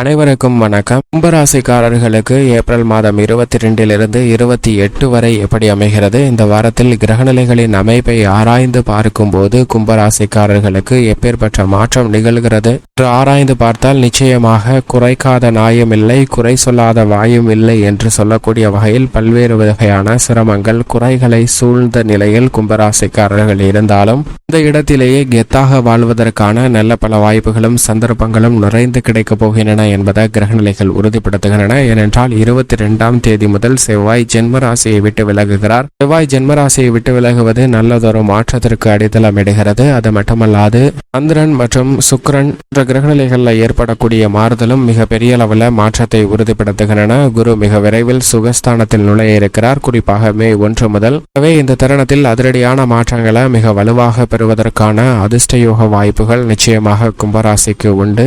அனைவருக்கும் வணக்கம். கும்பராசிக்காரர்களுக்கு ஏப்ரல் மாதம் இருபத்தி ரெண்டிலிருந்து இருபத்தி எட்டு வரை எப்படி அமைகிறது? இந்த வாரத்தில் கிரகநிலைகளின் அமைப்பை ஆராய்ந்து பார்க்கும்போது கும்பராசிக்காரர்களுக்கு எப்பேற்பட்ட மாற்றம் நிகழ்கிறது? என்று ஆராய்ந்து பார்த்தால் நிச்சயமாக குறைக்காத நாயும் இல்லை குறை சொல்லாத வாயும் இல்லை என்று சொல்லக்கூடிய வகையில் பல்வேறு வகையான சிரமங்கள் குறைகளை சூழ்ந்த நிலையில் கும்பராசிக்காரர்கள் இருந்தாலும் இந்த இடத்திலேயே கெத்தாக வாழ்வதற்கான நல்ல பல வாய்ப்புகளும் சந்தர்ப்பங்களும் நிறைந்து கிடைக்கப் போகின்றன என்பதை கிரகநிலைகள் உறுதிப்படுத்துகின்றன. ஏனென்றால் இருபத்தி ரெண்டாம் தேதி முதல் செவ்வாய் ஜென்மராசியை விட்டு விலகுகிறார். செவ்வாய் ஜென்மராசியை விட்டு விலகுவது நல்லதொரு மாற்றத்திற்கு அடித்தளமிடுகிறது அது மட்டுமல்லாது சந்திரன் மற்றும் சுக்கிரன் என்ற கிரகநிலைகளில் ஏற்படக்கூடிய மாறுதலும் மிக பெரிய அளவில் மாற்றத்தை உறுதிப்படுத்துகின்றன. குரு மிக விரைவில் சுகஸ்தானத்தில் நுழைய இருக்கிறார். குறிப்பாக மே ஒன்று முதல். எனவே இந்த தருணத்தில் அதிரடியான மாற்றங்களை மிக வலுவாக பெறுவதற்கான அதிர்ஷ்டயோக வாய்ப்புகள் நிச்சயமாக கும்பராசிக்கு உண்டு.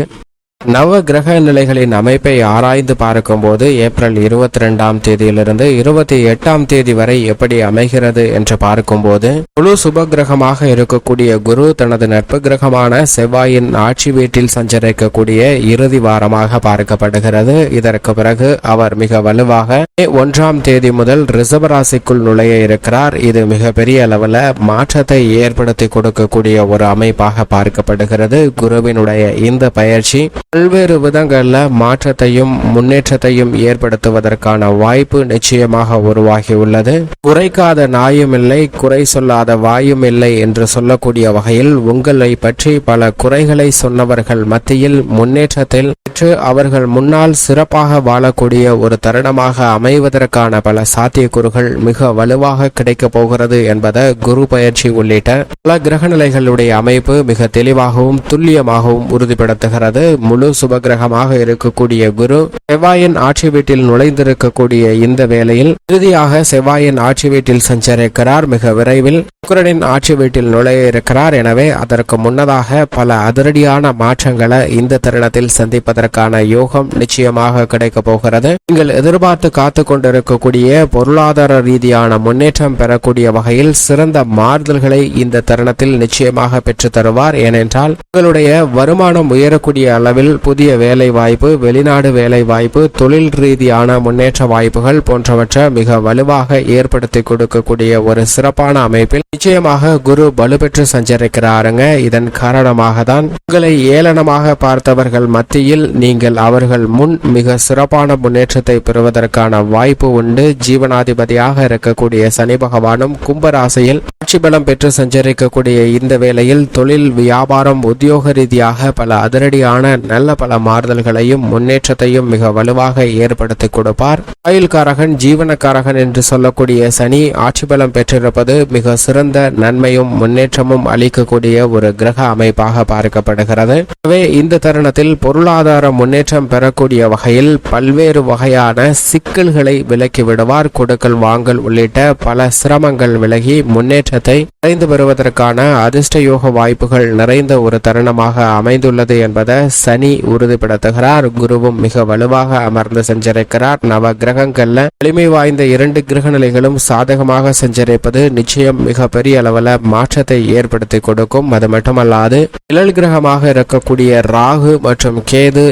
நவ கிரக நிலைகளின் அமைப்பை ஆராய்ந்து பார்க்கும்போது ஏப்ரல் இருபத்தி ரெண்டாம் தேதியிலிருந்து இருபத்தி எட்டாம் தேதி வரை எப்படி அமைகிறது என்று பார்க்கும்போது முழு சுப கிரகமாக இருக்கக்கூடிய குரு தனது நட்பு கிரகமான செவ்வாயின் ஆட்சி வீட்டில் சஞ்சரிக்கக்கூடிய இறுதி வாரமாக பார்க்கப்படுகிறது. இதற்கு பிறகு அவர் மிக வலுவாக மே ஒன்றாம் தேதி முதல் ரிசர்வராசிக்குள் நுழைய இருக்கிறார். இது மிக பெரிய அளவில் மாற்றத்தை ஏற்படுத்தி கொடுக்கக்கூடிய ஒரு அமைப்பாக பார்க்கப்படுகிறது. குருவினுடைய இந்த பயிற்சி பல்வேறு விதங்களில் மாற்றத்தையும் முன்னேற்றத்தையும் ஏற்படுத்துவதற்கான வாய்ப்பு நிச்சயமாக உருவாகியுள்ளது. குறைக்காத நாயும் இல்லை குறை சொல்லாத வாயும் இல்லை என்று சொல்லக்கூடிய வகையில் உங்களை பற்றி பல குறைகளை சொன்னவர்கள் மத்தியில் முன்னேற்றத்தில் பெற்று அவர்கள் முன்னால் சிறப்பாக வாழக்கூடிய ஒரு தருணமாக அமைவதற்கான பல சாத்தியக்கூறுகள் மிக வலுவாக கிடைக்கப் போகிறது என்பதை குரு பயிற்சி உள்ளிட்ட பல கிரகநிலைகளுடைய அமைப்பு மிக தெளிவாகவும் துல்லியமாகவும் உறுதிப்படுத்துகிறது. முழு சுபகிரகமாக இருக்கக்கூடிய குரு செவ்வாயின் ஆட்சி வீட்டில் நுழைந்திருக்கக்கூடிய இந்த வேளையில் இறுதியாக செவ்வாயின் ஆட்சி வீட்டில் சஞ்சரிக்கிறார். மிக விரைவில் சுக்கரனின் ஆட்சி வீட்டில் நுழைய இருக்கிறார். எனவே அதற்கு முன்னதாக பல அதிரடியான மாற்றங்களை இந்த தருணத்தில் சந்திப்பதற்கு சந்திப்பதற்கான யோகம் நிச்சயமாக கிடைக்க போகிறது. நீங்கள் எதிர்பார்த்து காத்து கொண்டிருக்கக்கூடிய பொருளாதார ரீதியான முன்னேற்றம் பெறக்கூடிய வகையில் சிறந்த மாறுதல்களை இந்த தருணத்தில் நிச்சயமாக பெற்று தருவார். ஏனென்றால் உங்களுடைய வருமானம் உயரக்கூடிய அளவில் புதிய வேலை வாய்ப்பு வெளிநாடு வேலை வாய்ப்பு தொழில் ரீதியான முன்னேற்ற வாய்ப்புகள் போன்றவற்றை மிக வலுவாக ஏற்படுத்தி கொடுக்கக்கூடிய ஒரு சிறப்பான அமைப்பில் நிச்சயமாக குரு வலுப்பெற்று சஞ்சரிக்கிறாருங்க. இதன் காரணமாக தான் உங்களை ஏளனமாக பார்த்தவர்கள் மத்தியில் நீங்கள் அவர்கள் முன் மிக சிறப்பான முன்னேற்றத்தை பெறுவதற்கான வாய்ப்பு உண்டு. ஜீவனாதிபதியாக இருக்கக்கூடிய சனி பகவானும் கும்பராசையில் ஆட்சி பலம் பெற்று சஞ்சரிக்கக்கூடிய இந்த வேளையில் தொழில் வியாபாரம் உத்தியோக ரீதியாக பல அதிரடியான நல்ல பல மாறுதல்களையும் முன்னேற்றத்தையும் மிக வலுவாக ஏற்படுத்தி கொடுப்பார். ஆயுள்காரகன் ஜீவனக்காரகன் என்று சொல்லக்கூடிய சனி ஆட்சி பலம் பெற்றிருப்பது மிக சிறந்த நன்மையும் முன்னேற்றமும் அளிக்கக்கூடிய ஒரு கிரக அமைப்பாக பார்க்கப்படுகிறது. எனவே இந்த தருணத்தில் பொருளாதார முன்னேற்றம் பெறக்கூடிய வகையில் பல்வேறு வகையான சிக்கல்களை விலக்கி விடுவார். கொடுக்கல் வாங்கல் உள்ளிட்ட பல சிரமங்கள் விலகி முன்னேற்றத்தை அடைந்து வருவதற்கான அதிர்ஷ்ட யோக வாய்ப்புகள் நிறைந்த ஒரு தருணமாக அமைந்துள்ளது என்பதை சனி உறுதிப்படுத்துகிறார். குருவும் மிக வலுவாக அமர்ந்து சஞ்சரிக்கிறார். நவ கிரகங்கள்ல வலிமை வாய்ந்த இரண்டு கிரக நிலைகளும் சாதகமாக சஞ்சரிப்பது நிச்சயம் மிக பெரிய அளவில் மாற்றத்தை ஏற்படுத்தி கொடுக்கும். அது மட்டுமல்லாது நிழல் கிரகமாக இருக்கக்கூடிய ராகு மற்றும் கேது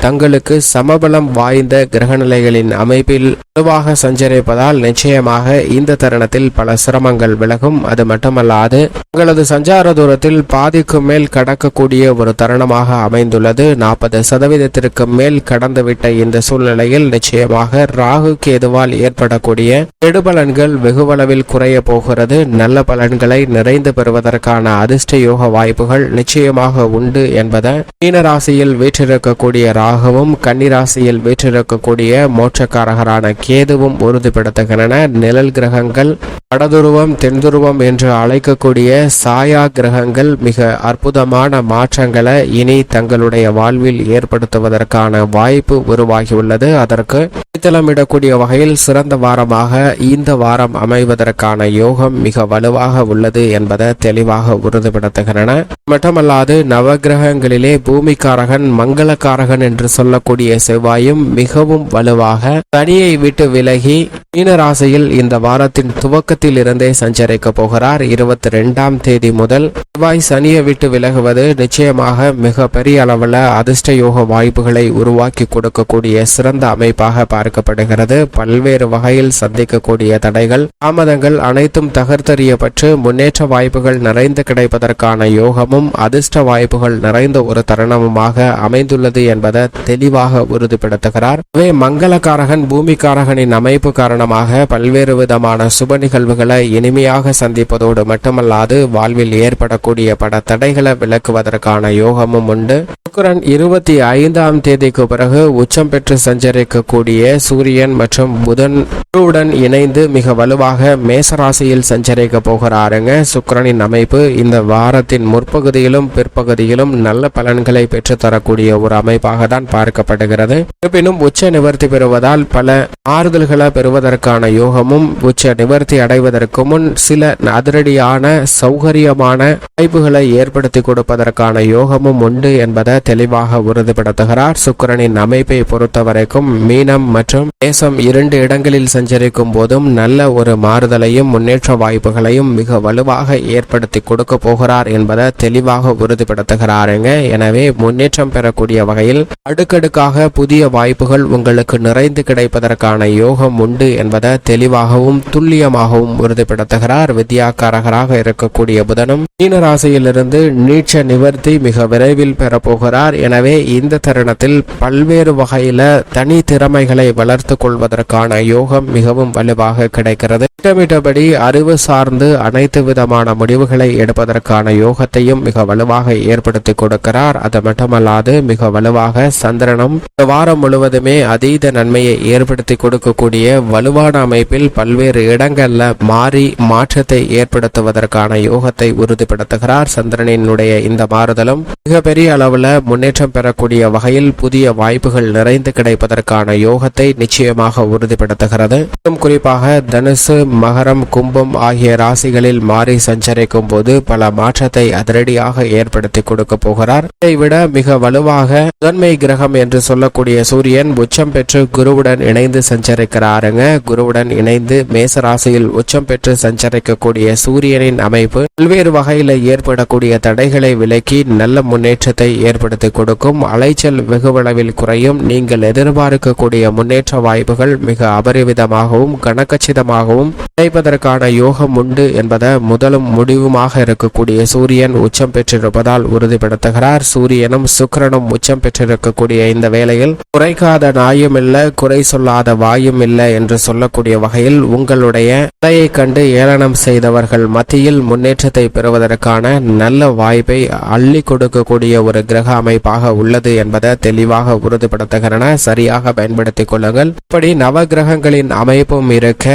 தங்களுக்கு சமபலம் வாய்ந்த கிரகநிலைகளின் அமைப்பில் வலுவாக சஞ்சரிப்பதால் நிச்சயமாக இந்த தருணத்தில் பல சிரமங்கள் விலகும். அது மட்டுமல்லாது உங்களது சஞ்சார தூரத்தில் பாதிக்கு மேல் கடக்கக்கூடிய ஒரு தருணமாக அமைந்துள்ளது. நாற்பது சதவீதத்திற்கு மேல் கடந்துவிட்ட இந்த சூழ்நிலையில் நிச்சயமாக ராகு கேதுவால் ஏற்படக்கூடிய கெடுபலன்கள் வெகுவளவில் குறைய போகிறது. நல்ல பலன்களை நிறைந்து பெறுவதற்கான அதிர்ஷ்ட யோக வாய்ப்புகள் நிச்சயமாக உண்டு என்பதை மீனராசியில் வீற்றிருக்கக்கூடிய ராகுவும் கன்னிராசியில் வீற்றிருக்கக்கூடிய மோட்சக்காரகரான கேதுவும் உறுதிப்படுத்துகின்றன. நிழல் கிரகங்கள் வடதுருவம் தென்துருவம் என்று அழைக்கக்கூடிய சாயா கிரகங்கள் மிக அற்புதமான மாற்றங்களை இனி தங்களுடைய வாழ்வில் ஏற்படுத்துவதற்கான வாய்ப்பு உருவாகியுள்ளது. அதற்கு அடித்தளமிடக்கூடிய வகையில் சிறந்த வாரமாக இந்த வாரம் அமைவதற்கான யோகம் மிக வலுவாக உள்ளது என்பதை தெளிவாக உறுதிப்படுத்துகின்றன. மட்டுமல்லாது நவகிரகங்களிலே பூமிக்காரகன் மங்களக்காரகன் என்று சொல்லக்கூடிய செவ்வாயும் மிகவும் வலுவாக தனியை விட்டு விலகி மீனராசியில் இந்த வாரத்தின் துவக்கத்தில் இருந்தே சஞ்சரிக்க போகிறார். இருபத்தி ரெண்டாம் தேதி முதல் செவ்வாய் சனியை விட்டு விலகுவது நிச்சயமாக மிக பெரிய அளவில் அதிர்ஷ்ட யோக வாய்ப்புகளை உருவாக்கி கொடுக்கக்கூடிய சிறந்த அமைப்பாக பார்க்கப்படுகிறது. பல்வேறு வகையில் சந்திக்கக்கூடிய தடைகள் தாமதங்கள் அனைத்தும் தகர்த்தறியப்பட்டு முன்னேற்ற வாய்ப்புகள் நிறைந்து கிடைப்பதற்கான யோகமும் அதிர்ஷ்ட வாய்ப்புகள் நிறைந்த ஒரு தருணமுமாக அமைந்துள்ளது என்பதை தெளிவாக உறுதிப்படுத்துகிறார். மங்களக்காரகன் பூமிக்காரன் பூமிக்காரகனின் அமைப்பு காரணமாக பல்வேறு விதமான சுப நிகழ்வுகளை இனிமையாக சந்திப்பதோடு மட்டுமல்லாது வாழ்வில் ஏற்படக்கூடிய பட தடைகளை விளக்குவதற்கான யோகமும் உண்டு. சுக்கரன் இருபத்தி ஐந்தாம் தேதிக்கு பிறகு உச்சம் பெற்று சஞ்சரிக்கக்கூடிய சூரியன் மற்றும் புதன் குருவுடன் இணைந்து மிக வலுவாக மேசராசியில் சஞ்சரிக்க போகிறாருங்க. சுக்கிரனின் அமைப்பு இந்த வாரத்தின் முற்பகுதியிலும் பிற்பகுதியிலும் நல்ல பலன்களை பெற்று தரக்கூடிய ஒரு அமைப்பாக தான் பார்க்கப்படுகிறது. இருப்பினும் உச்ச நிவர்த்தி பெறுவதால் பல ஆறுதல்களை பெறுவதற்கான யோகமும் உச்ச நிவர்த்தி அடைவதற்கு முன் சில அதிரடியான சௌகரியமான வாய்ப்புகளை ஏற்படுத்தி கொடுப்பதற்கான யோகமும் உண்டு என்பதை தெளிவாக உறுதிப்படுத்துகிறார். சுக்கரனின் அமைப்பை பொறுத்தவரைக்கும் மீனம் மற்றும் தேசம் இரண்டு இடங்களில் சஞ்சரிக்கும் போதும் நல்ல ஒரு மாறுதலையும் முன்னேற்ற வாய்ப்புகளையும் மிக வலுவாக ஏற்படுத்தி கொடுக்க போகிறார் என்பதை தெளிவாக உறுதிப்படுத்துகிறாருங்க எனவே முன்னேற்றம் பெறக்கூடிய வகையில் அடுக்கடுக்காக புதிய வாய்ப்புகள் உங்களுக்கு நிறைந்து கிடைப்பதற்கான யோகம் உண்டு என்பதை தெளிவாகவும் துல்லியமாகவும் உறுதிப்படுத்துகிறார் வித்யாக்காரகராக இருக்கக்கூடிய புதனும். மீனராசியிலிருந்து நீட்ச நிவர்த்தி மிக விரைவில் பெறப்போகிறார். எனவே இந்த தருணத்தில் பல்வேறு வகையில தனி திறமைகளை வளர்த்து கொள்வதற்கான யோகம் மிகவும் வலுவாக கிடைக்கிறது. திட்டமிட்டபடி அறிவு சார்ந்து அனைத்து விதமான முடிவுகளை எடுப்பதற்கான யோகத்தையும் மிக வலுவாக ஏற்படுத்தி கொடுக்கிறார். அது மட்டுமல்லாது மிக வலுவாக சந்திரனும். வாரம் முழுவதுமே அதீத நன்மையை ஏற்படுத்தி கொடுக்கக்கூடிய வலுவான அமைப்பில் பல்வேறு இடங்கள்ல மாறி மாற்றத்தை ஏற்படுத்துவதற்கான யோகத்தை உறுதிப்படுத்துகிறார் சந்திரனினுடைய இந்த மாறுதலும். மிகப்பெரிய அளவுல முன்னேற்றம் பெறக்கூடிய வகையில் புதிய வாய்ப்புகள் நிறைந்து கிடைப்பதற்கான யோகத்தை நிச்சயமாக உறுதிப்படுத்துகிறது. குறிப்பாக தனுசு மகரம் கும்பம் ஆகிய ராசிகளில் மாறி சஞ்சரிக்கும் போது பல மாற்றத்தை அதிரடியாக ஏற்படுத்தி கொடுக்க போகிறார். இதை விட மிக வலுவாக முதன்மை கிரகம் என்று சொல்லக்கூடிய சூரியன் உச்சம் பெற்று குருவுடன் இணைந்து சஞ்சரிக்கிறாருங்க. குருவுடன் இணைந்து மேச ராசியில் உச்சம் பெற்று சஞ்சரிக்கக்கூடிய சூரியனின் அமைப்பு பல்வேறு வகையில் ஏற்படக்கூடிய தடைகளை விலக்கி நல்ல முன்னேற்றத்தை ஏற்படுத்தி கொடுக்கும். அலைச்சல் வெகுவளவில் குறையும். நீங்கள் எதிர்பார்க்கக்கூடிய முன்னேற்ற வாய்ப்புகள் மிக அபரிவிதமாகவும் கனக்கச்சிதமாகவும் கிடைப்பதற்கான யோகம் உண்டு என்பதை முதலும் முடிவுமாக இருக்கக்கூடிய சூரியன் உச்சம் பெற்றிருப்பதால் உறுதிப்படுத்துகிறார். சூரியனும் சுக்கரனும் உச்சம் பெற்றிருக்கக்கூடிய இந்த வேளையில் குறைக்காத நாயும் இல்லை குறை சொல்லாத வாயும் இல்லை என்று சொல்லக்கூடிய வகையில் உங்களுடைய கலையை கண்டு ஏளனம் செய்தவர்கள் மத்தியில் முன்னேற்றத்தை பெறுவதற்கான நல்ல வாய்ப்பை அள்ளி கொடுக்கக்கூடிய ஒரு கிரக அமைப்பாக உள்ளது என்பதை தெளிவாக உறுதிப்படுத்துகிறன. சரியாக பயன்படுத்திக் கொள்ளுங்கள். இப்படி நவ கிரகங்களின் அமைப்பும் இருக்க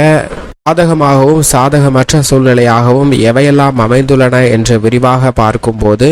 சாதகமாகவும் சாதகமற்ற சூழ்நிலையாகவும் எவையெல்லாம் அமைந்துள்ளன என்று விரிவாக பார்க்கும்போது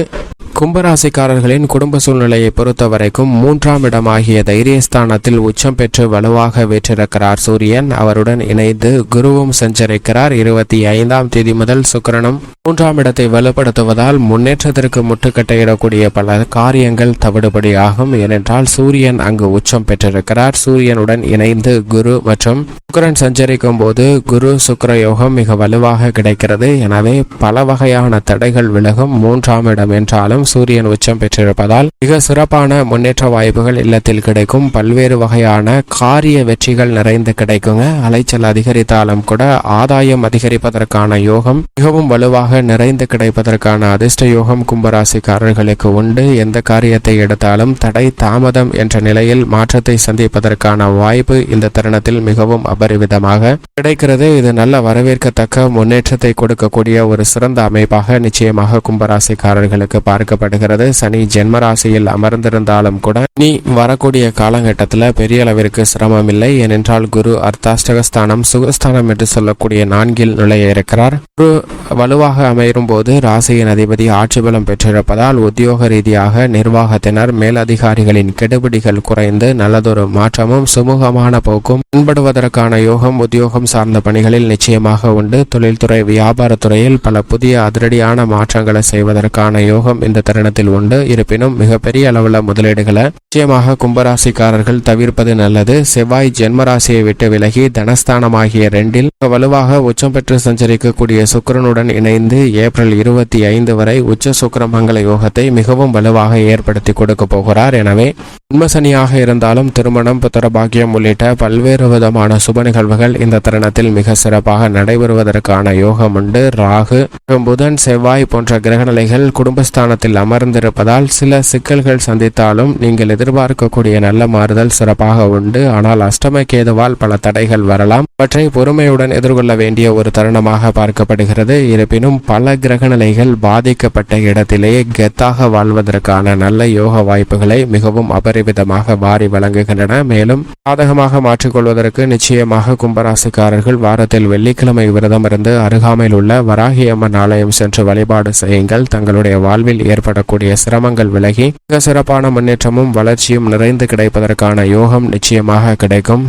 கும்பராசிக்காரர்களின் குடும்ப சூழ்நிலையை பொறுத்த வரைக்கும் மூன்றாம் இடமாகிய தைரியஸ்தானத்தில் உச்சம் பெற்று வலுவாக வீற்றிருக்கிறார் சூரியன். அவருடன் இணைந்து குருவும் சஞ்சரிக்கிறார். இருபத்தி ஐந்தாம் தேதி முதல் சுக்கரனும் மூன்றாம் இடத்தை வலுப்படுத்துவதால் முன்னேற்றத்திற்கு முட்டுக்கட்டையிடக்கூடிய பல காரியங்கள் தவிடுபடியாகும். ஏனென்றால் சூரியன் அங்கு உச்சம் பெற்றிருக்கிறார். சூரியனுடன் இணைந்து குரு மற்றும் சுக்கிரன் சஞ்சரிக்கும் போது குரு சுக்கர யோகம் மிக வலுவாக கிடைக்கிறது. எனவே பல வகையான தடைகள் விலகும். மூன்றாம் இடம் என்றாலும் சூரியன் உச்சம் பெற்றிருப்பதால் மிக சிறப்பான முன்னேற்ற வாய்ப்புகள் இல்லத்தில் கிடைக்கும். பல்வேறு வகையான காரிய வெற்றிகள் நிறைந்து கிடைக்குங்க. அலைச்சல் அதிகரித்தாலும் கூட ஆதாயம் அதிகரிப்பதற்கான யோகம் மிகவும் வலுவாக நிறைந்து கிடைப்பதற்கான அதிர்ஷ்ட யோகம் கும்பராசிக்காரர்களுக்கு உண்டு. எந்த காரியத்தை எடுத்தாலும் தடை தாமதம் என்ற நிலையில் மாற்றத்தை சந்திப்பதற்கான வாய்ப்பு இந்த தருணத்தில் மிகவும் அபரிவிதமாக கிடைக்கிறது. இது நல்ல வரவேற்கத்தக்க முன்னேற்றத்தை கொடுக்கக்கூடிய ஒரு சிறந்த அமைப்பாக நிச்சயமாக கும்பராசிக்காரர்களுக்கு பார்க்க பார்க்கப்படுகிறது சனி ஜென்ம ராசியில் அமர்ந்திருந்தாலும் கூட நீ வரக்கூடிய காலகட்டத்தில் பெரிய அளவிற்கு சிரமம் இல்லை. ஏனென்றால் குரு அர்த்தாஷ்டகஸ்தானம் சுகஸ்தானம் என்று சொல்லக்கூடிய நான்கில் நுழைய இருக்கிறார். குரு வலுவாக அமையும் போது ராசியின் அதிபதி ஆட்சி பலம் பெற்றிருப்பதால் உத்தியோக ரீதியாக நிர்வாகத்தினர் மேலதிகாரிகளின் கெடுபிடிகள் குறைந்து நல்லதொரு மாற்றமும் சுமூகமான போக்கும் முன்படுவதற்கான யோகம் உத்தியோகம் சார்ந்த பணிகளில் நிச்சயமாக உண்டு. தொழில்துறை வியாபாரத்துறையில் பல புதிய அதிரடியான மாற்றங்களை செய்வதற்கான யோகம் இந்த தருணத்தில் உண்டு. இருப்பினும் மிகப்பெரிய அளவுல முதலீடுகளை நிச்சயமாக கும்பராசிக்காரர்கள் தவிர்ப்பது நல்லது. செவ்வாய் ஜென்மராசியை விட்டு விலகி தனஸ்தானமாகிய ரெண்டில் வலுவாக உச்சம் பெற்று சஞ்சரிக்கக்கூடிய சுக்கரனுடன் இணைந்து ஏப்ரல் இருபத்தி ஐந்து வரை உச்ச சுக்கிரமங்கல யோகத்தை மிகவும் வலுவாக ஏற்படுத்தி கொடுக்க போகிறார். எனவே உண்மசனியாக இருந்தாலும் திருமணம் புத்திரபாகியம் உள்ளிட்ட பல்வேறு விதமான சுப நிகழ்வுகள் இந்த தருணத்தில் மிக சிறப்பாக நடைபெறுவதற்கான யோகம் உண்டு. ராகு புதன் செவ்வாய் போன்ற கிரகநிலைகள் குடும்பஸ்தானத்தில் அமர்ந்திருப்பதால் சில சிக்கல்கள் சந்தித்தாலும் நீங்கள் எதிர்பார்க்கக்கூடிய நல்ல மாறுதல் சிறப்பாக உண்டு. ஆனால் அஷ்டம கேதுவால் பல தடைகள் வரலாம். அவற்றை பொறுமையுடன் எதிர்கொள்ள வேண்டிய ஒரு தருணமாக பார்க்கப்படுகிறது. இருப்பினும் பல கிரகநிலைகள் பாதிக்கப்பட்ட இடத்திலேயே கெத்தாக வாழ்வதற்கான நல்ல யோக வாய்ப்புகளை மிகவும் அபரிவிதமாக வாரி வழங்குகின்றன. மேலும் சாதகமாக மாற்றிக்கொள்வதற்கு நிச்சயமாக கும்பராசிக்காரர்கள் வாரத்தில் வெள்ளிக்கிழமை விரதம் இருந்து அருகாமையில் உள்ள வராகியம்மன் ஆலயம் சென்று வழிபாடு செய்யுங்கள். தங்களுடைய வாழ்வில் ஏற்படக்கூடிய சிரமங்கள் விலகி மிக சிறப்பான முன்னேற்றமும் வளர்ச்சியும் நிறைந்து கிடைப்பதற்கான யோகம் நிச்சயமாக கிடைக்கும்.